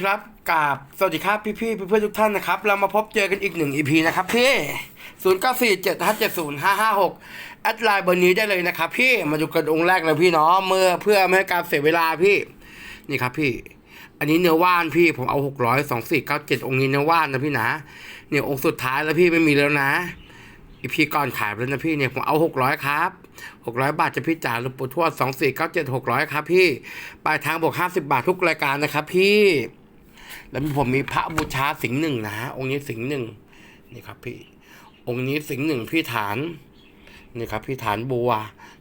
ครับกราบสวัสดีครับพี่ๆเพื่อนทุกท่านนะครับ เรามาพบเจอกันอีกหนึ่งอีพีนะครับพี่ศูนย์เก้าสี่เจ็ดห้าเจ็ดศูนย์ห้าห้าหกแอดไลน์เบอร์นี้ได้เลยนะครับ พี่มาดูกันองค์แรกเลยพี่เนาะเมื่อเพื่อไม่ให้การเสียเวลาพี่ นี่ครับพี่ อันนี้เนื้อว่านพี่ผมเอาหกร้อยสองสี่เก้าเจ็ดองค์นี้เนื้อว่านนะพี่นะเนี่ยองค์สุดท้ายแล้วพี่ไม่มีแล้วนะอีพีก่อนขายไปแล้วนะพี่เนี่ยผมเอาหกร้อยครับหกร้อยบาทจะพี่จ่ายหลวงปู่ทวดสองสี่เก้าเจ็ดหกร้อยครับพี่ปลายทางบวกห้าสิบาททุกรายการนะครับพี่ แล้วผมมีพระบูชาสิงห์หนึ่งนะฮะองค์นี้สิงห์หนึ่งนี่ครับพี่องค์นี้สิงห์หนึ่งพี่ฐานนี่ครับพี่ฐานบัว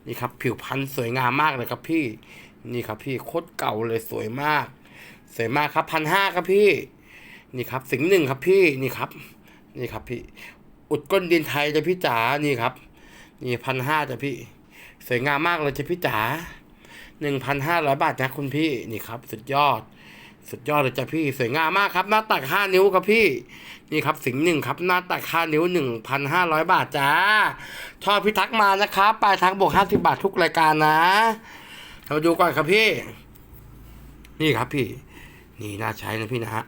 นี่ครับ ผิวพรรณสวยงามมากเลยครับพี่นี่ครับพี่โคตรเก่าเลยสวยมาก สวยมากครับพันห้าครับพี่ นี่ครับ สิงห์หนึ่งครับพี่นี่ครับ นี่ครับพี่ อุดก้นดินไทยจะพี่จ๋านี่ครับ นี่พันห้าจะพี่ สวยงามมากเลยจะพี่จ๋าหนึ่งพันห้าร้อยบาทนะคุณพี่นี่ครับ สุดยอด สุดยอดเลยจ้ะพี่สวยงามมากครับหน้าตักห้านิ้วครับพี่ นี่ครับสิงหนึ่งครับหน้าตักห้านิ้วหนึ่งพันห้าร้อยบาทจ้าชอบพี่ทักมานะครับปลายทางบวกห้าสิบาททุกรายการนะเราดูก่อนครับพี่ นี่ครับพี่ นี่น่าใช้นะพี่นะฮะ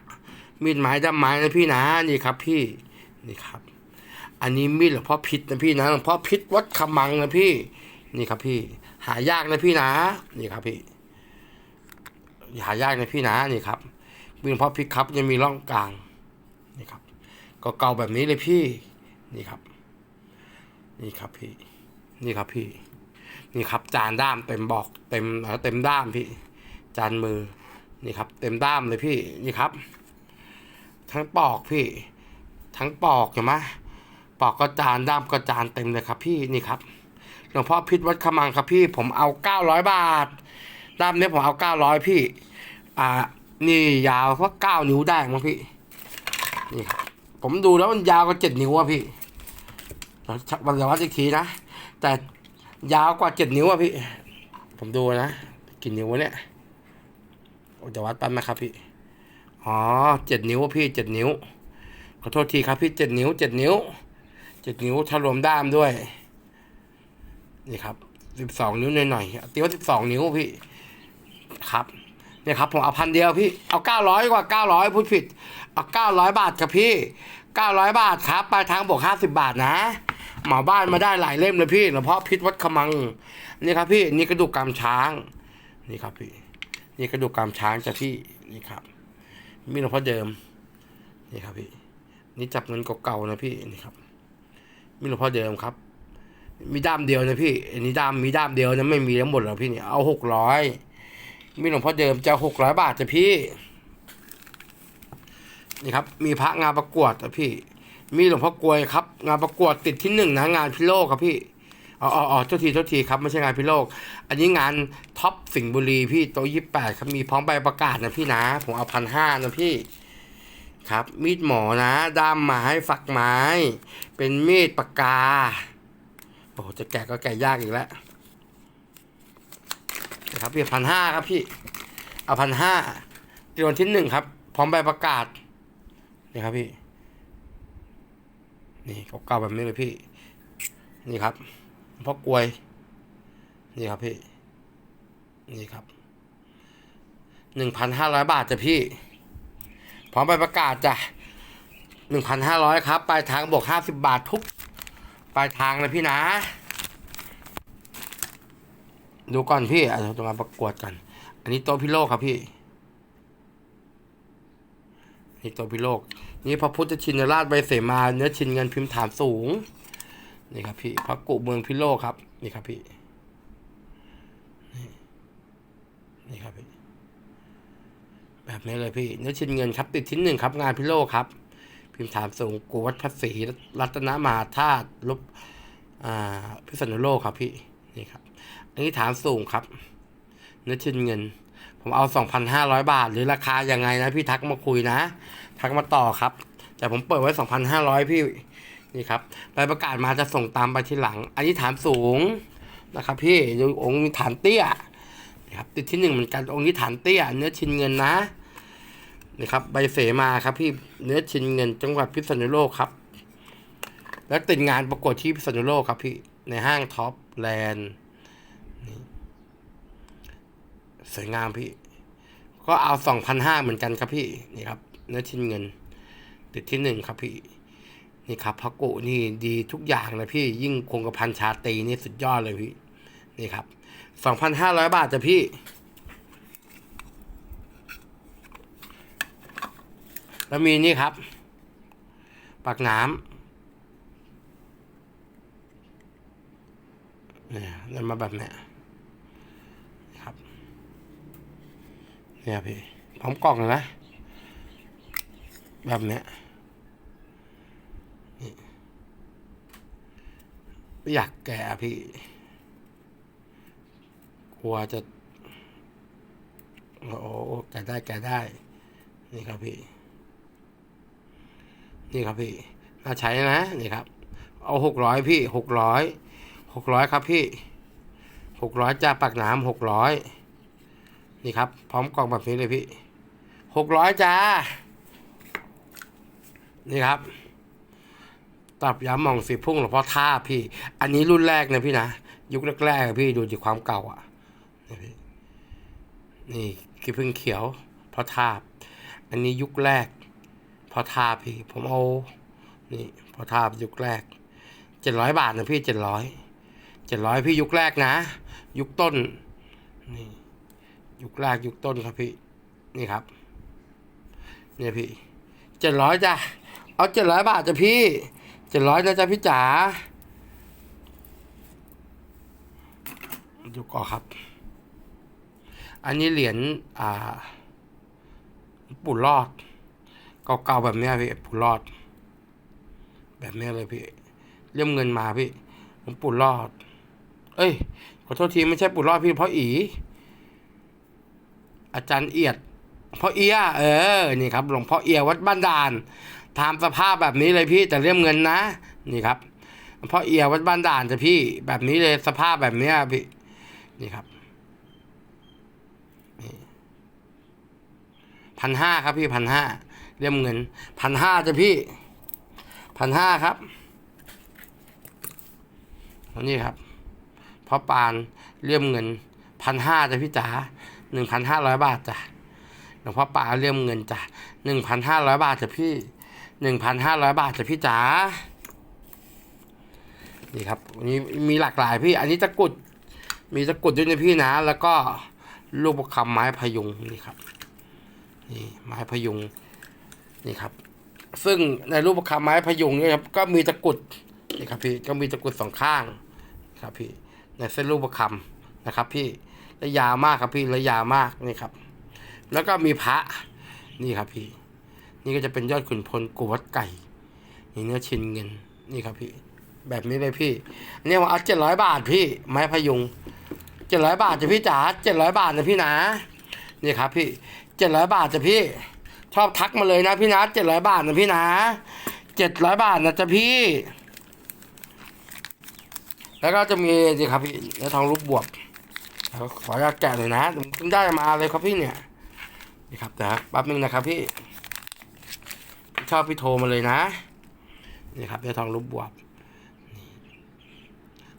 มีดไม้ด้ามไม้นะพี่นะนี่ครับพี่นี่ครับ อันนี้มีดหลวงพ่อพิษนะพี่นะหลวงพ่อพิษวัดขมังนะพี่ นี่ครับพี่ หายากนะพี่นะ นี่ครับพี่ หายากนะพี่นะนี่ครับมีหลวงพ่อพิษครับยังมีร่องกลางนี่ครับก็เก่าแบบนี้เลยพี่นี่ครับ นี่ครับพี่ นี่ครับพี่ นี่ครับจานด้ามเต็มบอกเต็มเต็มด้ามพี่ จานมือ นี่ครับ เต็มด้ามเลยพี่นี่ครับ ทั้งปอกพี่ ทั้งปอกเห็นไหมปอกก็จานด้ามก็จานเต็มเลยครับ พี่นี่ครับหลวงพ่อพิษวัดขมังครับพี่ ผมเอาเก้าร้อยบาท ด้ามเนี้ยผมเอาเก้าร้อยพี่ อ่า นี่ยาวสักเก้านิ้วได้มั้งพี่ นี่ครับ ผมดูแล้วมันยาวกว่าเจ็ดนิ้วอะพี่เราวันจะวัดอีกทีนะ แต่ยาวกว่าเจ็ดนิ้วอะพี่ ผมดูนะ กี่นิ้ววะเนี่ยโอ้จะวัดแปั๊มนะครับพี่ อ๋อเจ็ดนิ้วพี่เจ็ดนิ้ว ขอโทษทีครับพี่เจ็ดนิ้วเจ็ดนิ้วเจ็ดนิ้วถ้ารวมด้ามด้วย นี่ครับสิบสองนิ้วหน่อยๆตีว่าสิบสองนิ้วพี่ ครับเนี่ยครับผมเอาพันเดียวพี่เอาเก้าร้อยกว่าเก้าร้อยพูดผิดเอาเก้าร้อยบาทครับพี่เก้าร้อยบาทครับปลายทางบวกห้าสิบาทนะเหมาบ้านมาได้หลายเล่มเลยพี่หลวงพ่อพิษวัดขมังนี่ครับพี่นี่กระดูกกำช้างนี่ครับพี่นี่กระดูกกำช้างจะพี่นี่ครับมีหลวงพ่อเดิมนี่ครับพี่นี่จับเงินเก่าๆนะพี่นี่ครับมีหลวงพ่อเดิมครับ มีด้ามเดียวนะพี่อันนี้ด้ามมีด้ามเดียวนะไม่มีทั้งหมดหรอพี่เนี่ยเอาหกร้อย มีหลวงพ่อเดิมจะหกร้อยบาทจ้ะพี่ นี่ครับ มีพระงานประกวดจ้ะพี่ มีหลวงพ่อกลวยครับ งานประกวดติดที่หนึ่งนะงานพิโลกครับพี่อ๋ออ๋อเจ้าทีเจ้าทีครับไม่ใช่งานพิโลก อันนี้งานท็อปสิงห์บุรีพี่โต๊ะยี่แปดครับมีพร้อมใบประกาศนะพี่นะ ผมเอาพันห้านะพี่ ครับ มีดหมอนะด้ามไม้ฝักไม้ เป็นมีดปากกาโอ้โหจะแกะก็แกะยากอีกแล้วนะ ครับพี่พันห้าครับพี่เอาพันห้าตีวันที่หนึ่งครับ พร้อมใบประกาศนี่ครับพี่ นี่เก่าๆแบบนี้เลยพี่ นี่ครับพ่อกลวย นี่ครับพี่ นี่ครับหนึ่งพันห้าร้อยบาทจ้ะพี่ พร้อมใบประกาศจ้ะหนึ่งพันห้าร้อยครับ ปลายทางบวกห้าสิบบาททุก ปลายทางเลยพี่นะ ดูก่อนพี่อะเราจะมาประกวดกัน อันนี้โต๊ะพิโลกครับพี่ นี่โต๊ะพิโลก นี่พระพุทธชินราชใบเสมาเนื้อชินเงินพิมพ์ฐานสูง นี่ครับพี่ พระกุเมืองพิโลกครับ นี่ครับพี่ นี่นี่ครับพี่ แบบนี้เลยพี่ เนื้อชินเงินครับ ติดที่หนึ่งครับ งานพิโลกครับ พิมพ์ฐานสูง กูวัดพระศรีรัตนมหาธาตุลบ อ่า พิษณุโลกครับพี่ นี่ครับ อันนี้ฐานสูงครับเนื้อชินเงิน ผมเอาสองพันห้าร้อยบาท หรือราคายังไงนะพี่ทักมาคุยนะ ทักมาต่อครับ แต่ผมเปิดไว้สองพันห้าร้อยพี่นี่ครับใบประกาศมาจะส่งตามไปทีหลัง อันนี้ฐานสูงนะครับ พี่ดูองค์มีฐานเตี้ยนะครับติดที่หนึ่งเหมือนกันองค์นี้ฐานเตี้ย เนื้อชินเงินนะนี่ครับใบเสมาครับพี่เนื้อชินเงินจังหวัดพิษณุโลกครับ แล้วติดงานประกวดที่พิษณุโลกครับพี่ในห้างท็อปแลนด์ สวยงามพี่ ก็เอาสองพันห้าเหมือนกันครับพี่ นี่ครับ เนื้อชิ้นเงิน ติดที่หนึ่งครับพี่ นี่ครับพักกุนี่ดีทุกอย่างเลยพี่ ยิ่งคงกระพันชาตีนี่สุดยอดเลยพี่ นี่ครับสองพันห้าร้อยบาทจ้ะพี่แล้วมีนี่ครับ ปากน้ำเนี่ยนั่นมาแบบเนี้ยครับ เนี่ยพี่พร้อมกล่องเลยนะ แบบเนี้ยไม่อยากแกะพี่ กลัวจะ โอ้แกะได้แกะได้ นี่ครับพี่ นี่ครับพี่น่าใช้นะ นี่ครับ เอาหกร้อยพี่หกร้อยหกร้อยครับพี่หกร้อยจ้าปากน้ำหกร้อย นี่ครับ พร้อมกล่องแบบนี้เลยพี่หกร้อยจ้า นี่ครับตับย้ำมองสีพุ่งหลวงพ่อท่าพี่ อันนี้รุ่นแรกนะพี่นะ ยุคแรกๆพี่ดูจากความเก่าอะ นี่พี่นี่ขี้พึ่งเขียวพระทาบ อันนี้ยุคแรกพระทาบพี่ ผมเอา นี่พระทาบยุคแรกเจ็ดร้อยบาทนะพี่เจ็ดร้อยเจ็ดร้อยพี่ยุคแรกนะ ยุคต้น นี่ ยุคแรกยุคต้นครับพี่ นี่ครับ เนี่ยพี่เจ็ดร้อยจ้ะ เอาเจ็ดร้อยบาทจ้ะพี่เจ็ดร้อยนะจ๊ะพี่จ๋าดูก่อครับ อันนี้เหรียญอ่าปู่รอด เก่าๆแบบนี้พี่ปู่รอด แบบนี้เลยพี่เลี่ยมเงินมาพี่ผมปู่รอด เอ้ยขอโทษทีไม่ใช่ปู่รอดพี่เพราะอี อาจารย์เอียดพ่อเอียเออนี่ครับหลวงพ่อเอียวัดบ้านด่านทำสภาพแบบนี้เลยพี่แต่เลี่ยมเงินนะ นี่ครับพ่อเอียวัดบ้านด่านจะพี่แบบนี้เลยสภาพแบบเนี้ยพี่นี่ครับพันห้าครับพี่พันห้าเลี่ยมเงินพันห้าจะพี่พันห้าครับนี่ครับพ่อปานเลี่ยมเงินพันห้าจะพี่จ๋า หนึ่งพันห้าร้อยบาทจ้ะหลวงพ่อปาเลี่ยมเงินจ้ะหนึ่งพันห้าร้อยบาทจ้ะพี่หนึ่งพันห้าร้อยบาทจ้ะพี่จ๋านี่ครับอันนี้มีหลากหลายพี่ อันนี้ตะกุด มีตะกุดด้วยนะพี่นะ แล้วก็ลูกประคำไม้พยุงนี่ครับ นี่ไม้พยุงนี่ครับ ซึ่งในรูปประคำไม้พยุงเนี่ยครับ ก็มีตะกุดนี่ครับพี่ ก็มีตะกุดสองข้างครับพี่ ในเส้นรูปประคำนะครับพี่ ระยาวมากครับพี่ระยาวมากนี่ครับ แล้วก็มีพระนี่ครับพี่ นี่ก็จะเป็นยอดขุนพลกูวัดไก่นี่เนื้อชิ้นเงินนี่ครับพี่ แบบนี้เลยพี่อันนี้ว่าเอาเจ็ดร้อยบาทพี่ ไม้พยุงเจ็ดร้อยบาทจะพี่จ๋าเจ็ดร้อยบาทนะพี่นะนี่ครับพี่เจ็ดร้อยบาทจะพี่ ชอบทักมาเลยนะพี่นะเจ็ดร้อยบาทนะพี่นะเจ็ดร้อยบาทนะจ๊ะพี่ แล้วก็จะมีสิครับพี่เนื้อทองรูปบวก ขออนุญาตแกะหน่อยนะผมเพิ่งได้มาเลยครับพี่เนี่ยนี่ครับแต่แป๊บนึงนะครับพี่พี่ชอบพี่โทรมาเลยนะนี่ครับเนื้อทองรูปบวก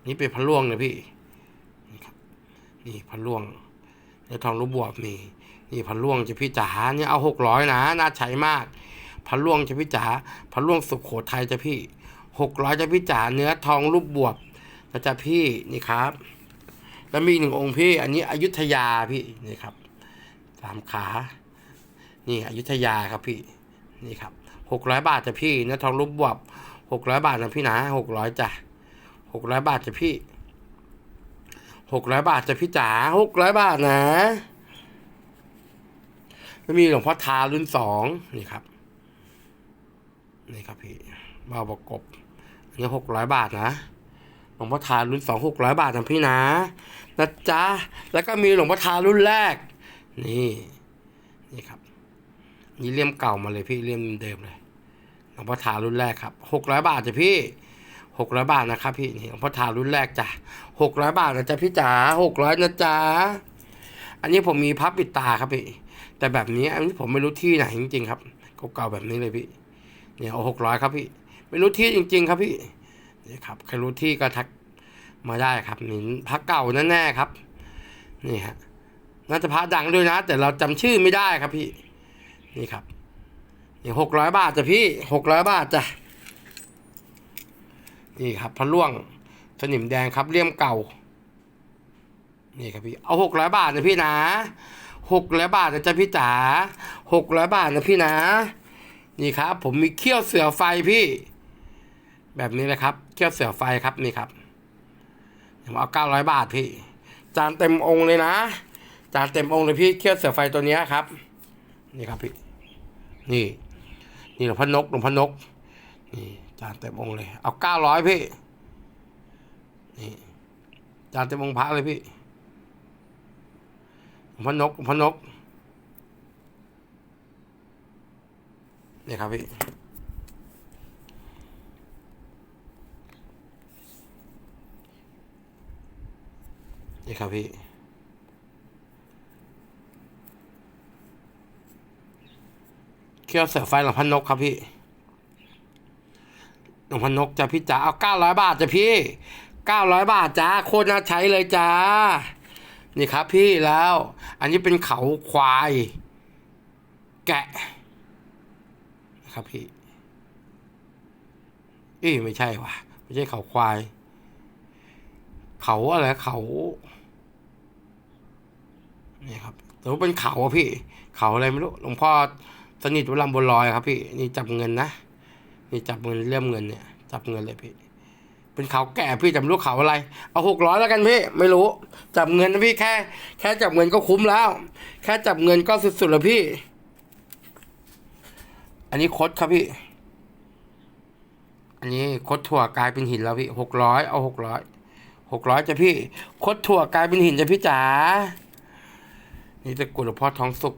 นี่เป็นพระล่วงนะพี่นี่ครับนี่พระล่วงเนื้อทองรูปบวบนี่นี่พระล่วงจะพี่จ๋าเนี่ยเอาหกร้อยนะน่าใช้มากพระล่วงจะพี่จ๋าพระล่วงสุขโขทัยจะพี่หกร้อยจะพี่จ๋าเนื้อทองรูปบวบนะจ๊ะพี่นี่ครับ แล้วมีอีกหนึ่งองค์พี่ อันนี้อยุธยาพี่นี่ครับสามขา นี่อยุธยาครับพี่นี่ครับหกร้อยบาทจะพี่เนื้อทองรูปบวบหกร้อยบาทนะพี่นะหกร้อยจ้ะหกร้อยบาทจะพี่หกร้อยบาทจะพี่จ๋าหกร้อยบาทนะก็มีหลวงพ่อทารุ่นสองนี่ครับนี่ครับพี่เบาประกบอันนี้หกร้อยบาทนะ ลวงพ่อทารุ่นสองหกร้อยบาทนะพี่นะนะจ๊ะแล้วก็มีหลวงพ่อทารุ่นแรก นี่นี่ครับนี่เลี่ยมเก่ามาเลยพี่เลี่ยมเดิมเลยหลวงพ่อทารุ่นแรกครับหกร้อยบาทจ้ะพี่หกร้อยบาทนะครับพี่นี่หลวงพ่อทารุ่นแรกจ้ะหกร้อยบาทนะจ๊ะพี่จ๋าหกร้อยนะจ๊ะอันนี้ผมมีพับปิดตาครับพี่ แต่แบบนี้อันนี้ผมไม่รู้ที่ไหนจริงๆครับเก่าๆแบบนี้เลยพี่เนี่ยเอาหกร้อยครับพี่ ไม่รู้ที่จริง ๆ ครับพี่ นี่ครับใครรู้ที่ก็ทักมาได้ครับนี่พักเก่าแน่ๆครับนี่ฮะน่าจะพระดังด้วยนะ แต่เราจำชื่อไม่ได้ครับพี่นี่ครับนี่หกร้อยบาทจ้ะพี่หกร้อยบาทจ้ะนี่ครับพระล่วงสนิมแดงครับเลี่ยมเก่านี่ครับพี่เอาหกร้อยบาทนะพี่นะหกร้อยบาทนะจ๊ะพี่จ๋าหกร้อยบาทนะพี่นะ นี่ครับ ผมมีเขี้ยวเสือไฟพี่ แบบนี้เลยครับเขี้ยวเสือไฟครับนี่ครับผมเอาเก้าร้อยบาทพี่ จานเต็มองค์เลยนะ จานเต็มองค์เลยพี่เขี้ยวเสือไฟตัวนี้ครับ นี่ครับพี่ นี่ นี่หลวงพ่อนกหลวงพ่อนก นี่ จานเต็มองค์เลย เอาเก้าร้อยพี่ นี่จานเต็มองค์พระเลยพี่หลวงพ่อนกหลวงพ่อนกนี่ครับพี่ นี่ครับพี่เขี้ยวเสือไฟหลวงพันนกครับพี่หลวงพันนกจ้ะพี่จ๋าเอาเก้าร้อยบาทจ้ะพี่เก้าร้อยบาทจ้าโคตรน่าใช้เลยจ้า นี่ครับพี่แล้ว อันนี้เป็นเขาควาย แกะนะครับพี่อ้ยไม่ใช่ว่ะ ไม่ใช่เขาควาย เขาอะไรเขา แต่ว่าเป็นเขาอะพี่ เขาอะไรไม่รู้หลวงพ่อสนิทวัดลำบนลอยครับพี่นี่จับเงินนะนี่จับเงินเลี่ยมเงินเนี่ย จับเงินเลยพี่ เป็นเขาแก่พี่จำรู้เขาอะไร เอาหกร้อยแล้วกันพี่ ไม่รู้ จับเงินนะพี่แค่ แค่จับเงินก็คุ้มแล้ว แค่จับเงินก็สุดๆแล้วพี่ อันนี้คดครับพี่ อันนี้คดถั่วกลายเป็นหินแล้วพี่หกร้อยเอาหกร้อยหกร้อยจะพี่ คดถั่วกลายเป็นหินจะพี่จ๋า นี่ตะกุดหลพ่อท้องสุก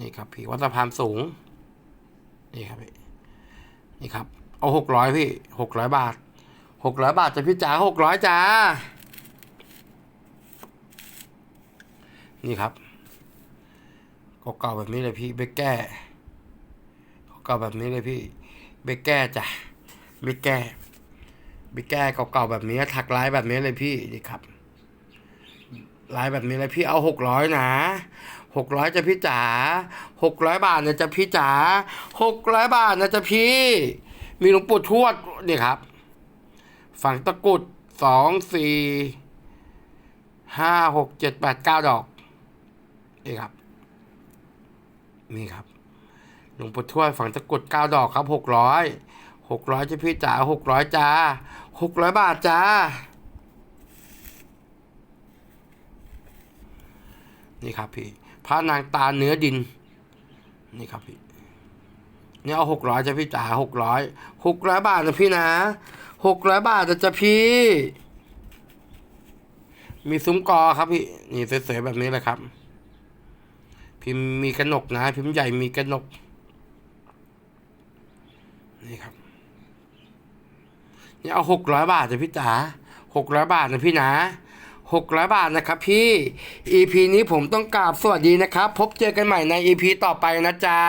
นี่ครับพี่วัดสะพานสูง นี่ครับพี่นี่ครับ เอาหกร้อยพี่หกร้อยบาทหกร้อยบาทจะพี่จ๋าหกร้อยจ้า นี่ครับเก่าๆแบบนี้เลยพี่เบกแก้เก่าๆแบบนี้เลยพี่เบกแก้จ้ะเบกแก้เบกแก้เก่าๆแบบนี้ถักลายแบบนี้เลยพี่นี่ครับ ลายแบบนี้เลยพี่เอาหกร้อยนะหกร้อยจะพี่จ๋าหกร้อยบาทนะจะพี่จ๋าหกร้อยบาทนะจะพี่ มีหลวงปู่ทวดนี่ครับ ฝังตะกุดสองสี่ห้าหกเจ็ดแปดเก้าดอกนี่ครับ นี่ครับหลวงปู่ทวดฝังตะกุดเก้าดอกครับหกร้อยหกร้อยจะพี่จ๋าหกร้อยจ้าหกร้อยบาทจ้า นี่ครับพี่พระนางตาเนื้อดิน นี่ครับพี่นี่เอาหกร้อยจะพี่จ๋าหกร้อยหกร้อยบาทนะพี่นะหกร้อยบาทนะจะพี่ มีซุ้มกอครับพี่ นี่สวยๆแบบนี้เลยครับ พิมพ์มีกระหนกนะ พิมพ์ใหญ่มีกระหนก นี่ครับนี่เอาหกร้อยบาทจะพี่จ๋าหกร้อยบาทนะพี่นะ หกร้อยบาทนะครับพี่ EP นี้ผมต้องกราบสวัสดีนะครับ พบเจอกันใหม่ใน EP ต่อไปนะจ๊ะ